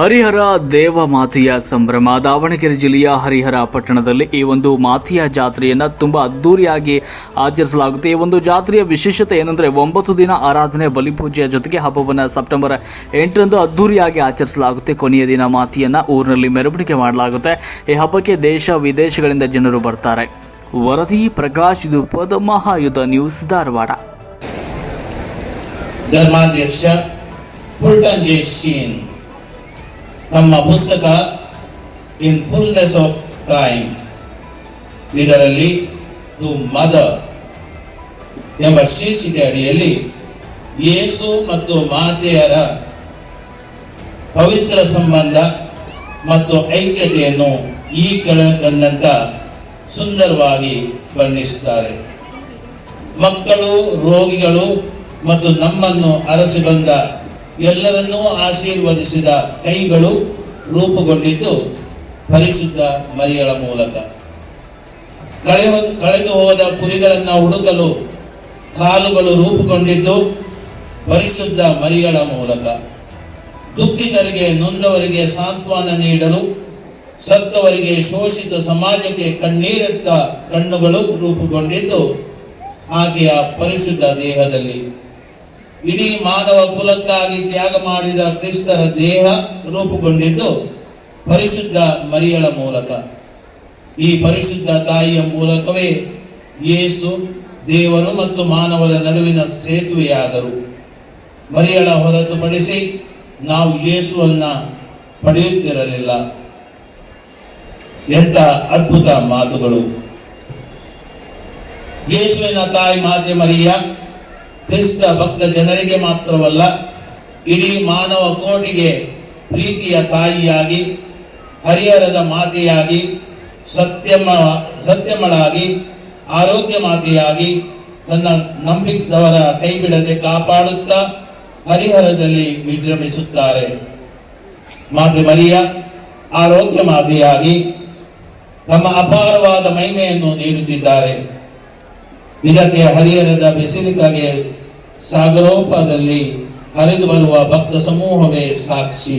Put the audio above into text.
ಹರಿಹರ ದೇವ ಮಾತೆಯ ಸಂಭ್ರಮ ದಾವಣಗೆರೆ ಜಿಲ್ಲೆಯ ಹರಿಹರ ಪಟ್ಟಣದಲ್ಲಿ ಈ ಒಂದು ಮಾತೆಯ ಜಾತ್ರೆಯನ್ನು ತುಂಬ ಅದ್ದೂರಿಯಾಗಿ ಆಚರಿಸಲಾಗುತ್ತೆ. ಈ ಒಂದು ಜಾತ್ರೆಯ ವಿಶೇಷತೆ ಏನಂದರೆ ಒಂಬತ್ತು ದಿನ ಆರಾಧನೆ ಬಲಿಪೂಜೆಯ ಜೊತೆಗೆ ಹಬ್ಬವನ್ನು ಸೆಪ್ಟೆಂಬರ್ ಎಂಟರಂದು ಅದ್ದೂರಿಯಾಗಿ ಆಚರಿಸಲಾಗುತ್ತೆ. ಕೊನೆಯ ದಿನ ಮಾತೆಯನ್ನು ಊರಿನಲ್ಲಿ ಮೆರವಣಿಗೆ ಮಾಡಲಾಗುತ್ತೆ. ಈ ಹಬ್ಬಕ್ಕೆ ದೇಶ ವಿದೇಶಗಳಿಂದ ಜನರು ಬರ್ತಾರೆ. ವರದಿ ಪ್ರಕಾಶ್, ಇದು ಪದ ಮಹಾಯುಧ ನ್ಯೂಸ್ ಧಾರವಾಡ. ಧರ್ಮಾಧ್ಯಕ್ಷ ತಮ್ಮ ಪುಸ್ತಕ ಇನ್ ಫುಲ್ನೆಸ್ ಆಫ್ ಟೈಮ್ ಇದರಲ್ಲಿ ದು ಮದರ್ ಎಂಬ ಶೀರ್ಷಿಕೆ ಅಡಿಯಲ್ಲಿ, ಯೇಸು ಮತ್ತು ಮಾತೆಯರ ಪವಿತ್ರ ಸಂಬಂಧ ಮತ್ತು ಐಕ್ಯತೆಯನ್ನು ಈ ಕೆಳಕಂಡಂತ ಸುಂದರವಾಗಿ ವರ್ಣಿಸುತ್ತಾರೆ. ಮಕ್ಕಳು, ರೋಗಿಗಳು ಮತ್ತು ನಮ್ಮನ್ನು ಅರಸಿ ಬಂದ ಎಲ್ಲರನ್ನೂ ಆಶೀರ್ವದಿಸಿದ ಕೈಗಳು ರೂಪುಗೊಂಡಿದ್ದು ಪರಿಶುದ್ಧ ಮರಿಯಳ ಮೂಲಕ. ಕಳೆದು ಕಳೆದು ಹೋದ ಕುರಿಗಳನ್ನು ಹುಡುಕಲು ಕಾಲುಗಳು ರೂಪುಗೊಂಡಿದ್ದು ಪರಿಶುದ್ಧ ಮರಿಯಳ ಮೂಲಕ. ದುಃಖಿತರಿಗೆ, ನೊಂದವರಿಗೆ ಸಾಂತ್ವನ ನೀಡಲು, ಸತ್ತವರಿಗೆ ಶೋಷಿತ ಸಮಾಜಕ್ಕೆ ಕಣ್ಣೀರಿಟ್ಟ ಕಣ್ಣುಗಳು ರೂಪುಗೊಂಡಿದ್ದು ಆಕೆಯ ಪರಿಶುದ್ಧ ದೇಹದಲ್ಲಿ. ಇಡೀ ಮಾನವ ಕುಲಕ್ಕಾಗಿ ತ್ಯಾಗ ಮಾಡಿದ ಕ್ರಿಸ್ತರ ದೇಹ ರೂಪುಗೊಂಡಿದ್ದು ಪರಿಶುದ್ಧ ಮರಿಯಳ ಮೂಲಕ. ಈ ಪರಿಶುದ್ಧ ತಾಯಿಯ ಮೂಲಕವೇ ಯೇಸು ದೇವರು ಮತ್ತು ಮಾನವರ ನಡುವಿನ ಸೇತುವೆಯಾದರು. ಮರಿಯಳ ಹೊರತುಪಡಿಸಿ ನಾವು ಯೇಸುವನ್ನ ಪಡೆಯುತ್ತಿರಲಿಲ್ಲ. ಎಂಥ ಅದ್ಭುತ ಮಾತುಗಳು. ಯೇಸುವಿನ ತಾಯಿ ಮಾತೆ ಮರಿಯ ಕ್ರಿಸ್ತ ಭಕ್ತ ಜನರಿಗೆ ಮಾತ್ರವಲ್ಲ, ಇಡೀ ಮಾನವ ಕೋಟಿಗೆ ಪ್ರೀತಿಯ ತಾಯಿಯಾಗಿ, ಹರಿಹರದ ಮಾತೆಯಾಗಿ, ಸತ್ಯಮ, ಸತ್ಯಮಳಾಗಿ, ಆರೋಗ್ಯ ಮಾತೆಯಾಗಿ ತನ್ನ ನಂಬಿದವರ ಕೈ ಬಿಡದೆ ಕಾಪಾಡುತ್ತಾ ಹರಿಹರದಲ್ಲಿ ವಿಜೃಂಭಿಸುತ್ತಾರೆ. ಮಾತೆ ಮರಿಯ, ಆರೋಗ್ಯ ಮಾತೆಯಾಗಿ ತಮ್ಮ ಅಪಾರವಾದ ಮಹಿಮೆಯನ್ನು ನೀಡುತ್ತಿದ್ದಾರೆ. ಇದಕ್ಕೆ ಹರಿಹರದ ಬೆಸಿಲಿಕಾಗೆ ಸಾಗರೋಪದಲ್ಲಿ ಹರಿದು ಬರುವ ಭಕ್ತ ಸಮೂಹವೇ ಸಾಕ್ಷಿ.